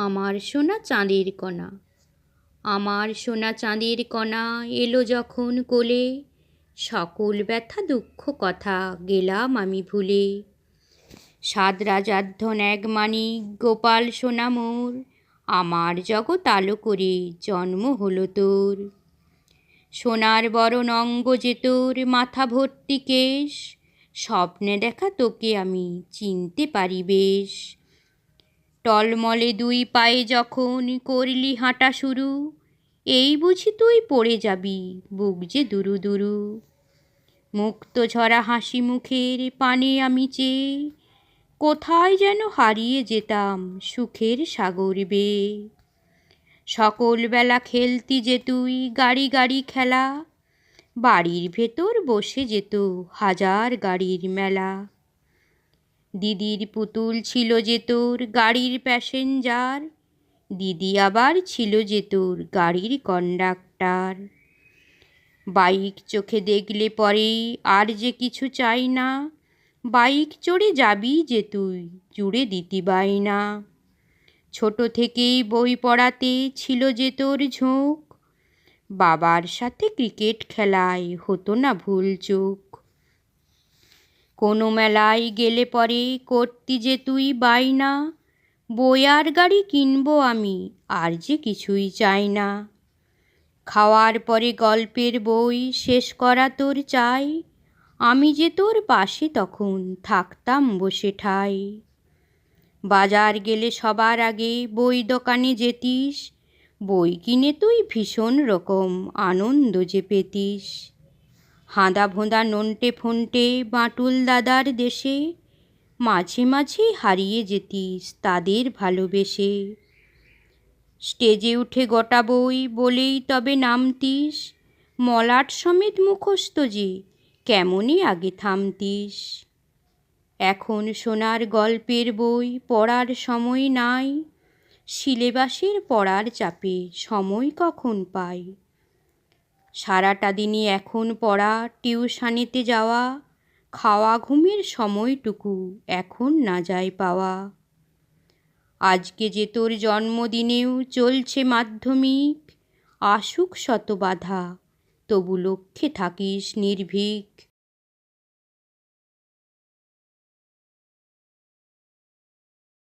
আমার সোনা চাঁদের কণা। আমার সোনা চাঁদের কণা এলো যখন কোলে। সকল ব্যথা দুঃখ কথা গেলাম আমি ভুলে। সাত রাজার ধন এক মানিক গোপাল সোনা মোর। আমার জগৎ আলো করে জন্ম হলো তোর। সোনার বরণ অঙ্গ যে তোর, মাথা ভর্তি কেশ। স্বপ্নে দেখা তোকে আমি চিনতে পারি বেশ। টলমলে দুই পায়ে যখন করলি হাঁটা শুরু, এই বুঝি তুই পড়ে যাবি, বুক যে দুরু দুরু। মুক্ত ঝরা হাসি মুখের পানে আমি চেয়ে, কোথায় যেন হারিয়ে যেতাম সুখের সাগর বেয়ে সকল বেলা খেলতি যে তুই গাড়ি গাড়ি খেলা, বাড়ির ভেতর বসে যেত হাজার গাড়ির মেলা। দিদির পুতুল ছিল যে তোর গাড়ির প্যাসেঞ্জার। দিদি আবার ছিল যে তোর গাড়ির কন্ডাক্টার। বাইক চোখে দেখলে পরেই আর যে কিছু চাই না। বাইক চড়ে যাবি যে তুই জুড়ে দিতি না। ছোট থেকেই বই পড়াতে ছিল যে তোর ঝোঁক। বাবার সাথে ক্রিকেট খেলায় হতো না ভুল চোখ। কোনো মেলায় গেলে পরে করতি যে তুই বাইনা বইয়ার গাড়ি কিনবো আমি, আর যে কিছুই চাই না। খাওয়ার পরে গল্পের বই শেষ করা তোর চাই। আমি যে তোর পাশে তখন থাকতাম বসে ঠাই। বাজার গেলে সবার আগে বই দোকানে যেতিস, বই কিনে তুই ভীষণ রকম আনন্দ যে পেতিস। হাঁদা ভোঁদা নন্টে ফন্টে বাঁটুল দাদার দেশে, মাঝে মাঝে হারিয়ে যেতিস তাদের ভালোবেসে। স্টেজে উঠে গোটা বই বলেই তবে নামতিস, মলাট সমেত মুখস্থ যে কেমনই আগে থামতিস। এখন সোনার গল্পের বই পড়ার সময় নাই, সিলেবাসের পড়ার চাপে সময় কখন পাই? সারাটা দিনই এখন পড়া, টিউশানিতে যাওয়া, খাওয়া ঘুমের সময়টুকু এখন না যায় পাওয়া। আজকে যে তোর জন্মদিনেও চলছে মাধ্যমিক, আসুক শত বাধা, তবু লক্ষ্যে থাকিস নির্ভীক।